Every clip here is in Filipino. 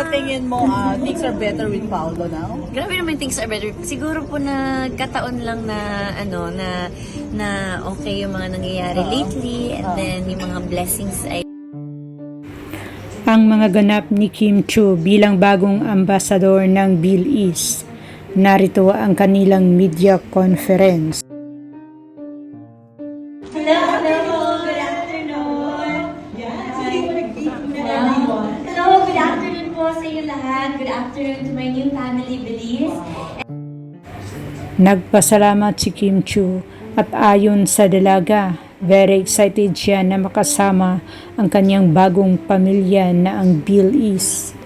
sa tingin mo, ah, things are better with Paolo now? Grabe naman things are better. Siguro po na kataon lang na ano na na okay yung mga nangyayari lately and then yung mga blessings ay ang mga ganap ni Kim Chu bilang bagong ambasador ng BillEast. Narito ang kanilang media conference. Inyo lahat. Good afternoon to my new family, Belize. Nagpasalamat si Kim Chu at ayon sa dalaga, very excited siya na makasama ang kanyang bagong pamilya na ang BillEast.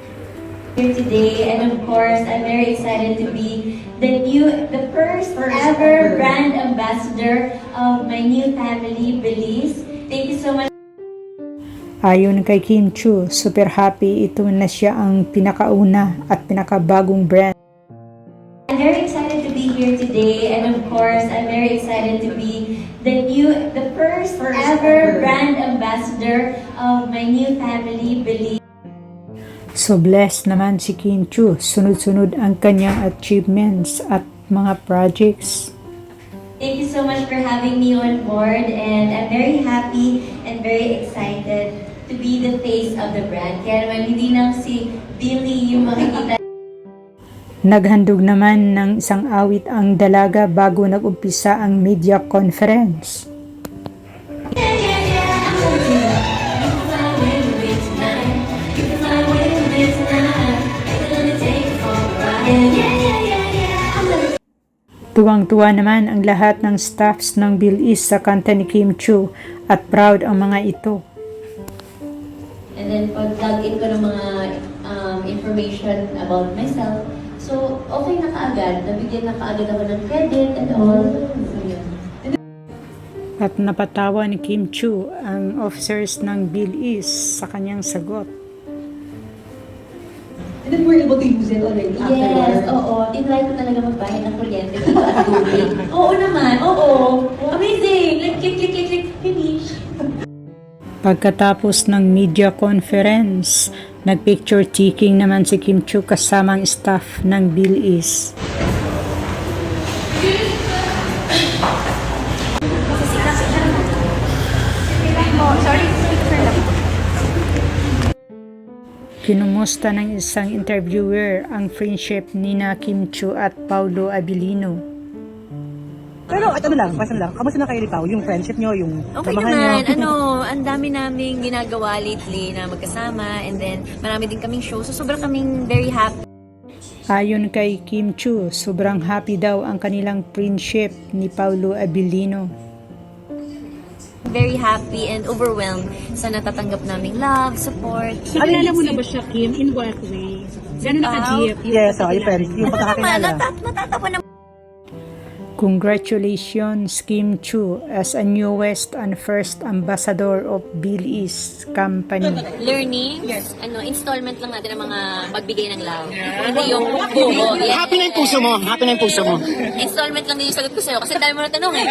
here today and of course I'm very excited to be the new the first ever brand ambassador of my new family Belize. Ayon kay Kim Chu, super happy ito na siya ang pinakauna at pinakabagong brand I'm very excited to be here today and of course I'm very excited to be the new the first ever brand ambassador of my new family Belize. So blessed naman si Kim Chu. Sunod-sunod ang kanyang achievements at mga projects. Thank you so much for having me on board and I'm very happy and very excited to be the face of the brand. Kaya naman hindi lang si Billy yung makikita Naghandog naman ng isang awit ang dalaga bago nag-umpisa ang media conference. Tuwang-tuwa naman ang lahat ng staffs ng BillEast sa kanta ni Kim Chu at proud ang mga ito. And then pag-plug in ko ng mga um, information about myself, so okay na kaagad. Nabigyan na kaagad ako ng credit and all. So yun. At napatawa ni Kim Chu ang officers ng BillEast sa kanyang sagot. And then we're able to use it already Yes, afterwards. oo. Tinry ko talaga magbayad ng kuryente dito at tubig. oo naman, oo. Amazing! Pagkatapos ng media conference, nagpicture taking naman si Kim Chu kasama ang staff ng BillEast. Kinumusta ng isang interviewer ang friendship ni na Kim Chu at Paulo Abilino. Pero ito na lang, question lang. Kamusta na kayo ni Pao? Yung friendship nyo, yung Okay samahan naman. nyo? Ano, ang dami naming ginagawa lately na magkasama and then marami din kaming show. So sobrang kaming very happy. Ayon kay Kim Chu, sobrang happy daw ang kanilang friendship ni Paulo Abilino. Very happy and overwhelmed sa natatanggap naming love, support. So, kilala mo na ba siya, Kim? In what way? Gano'n naka-GF? Yes, so, yung friends, yung Ano naman, pagkakakilala. natat natatawa naman. Congratulations Kim Chu as a newest and first ambassador of BillEast Company. Learning, ano, installment lang natin ng mga magbigay ng love. Hindi yung buo. Happy na yung puso mo. Happy na yung puso mo. Installment lang din yung sagot ko sa'yo kasi dami mo na tanong eh.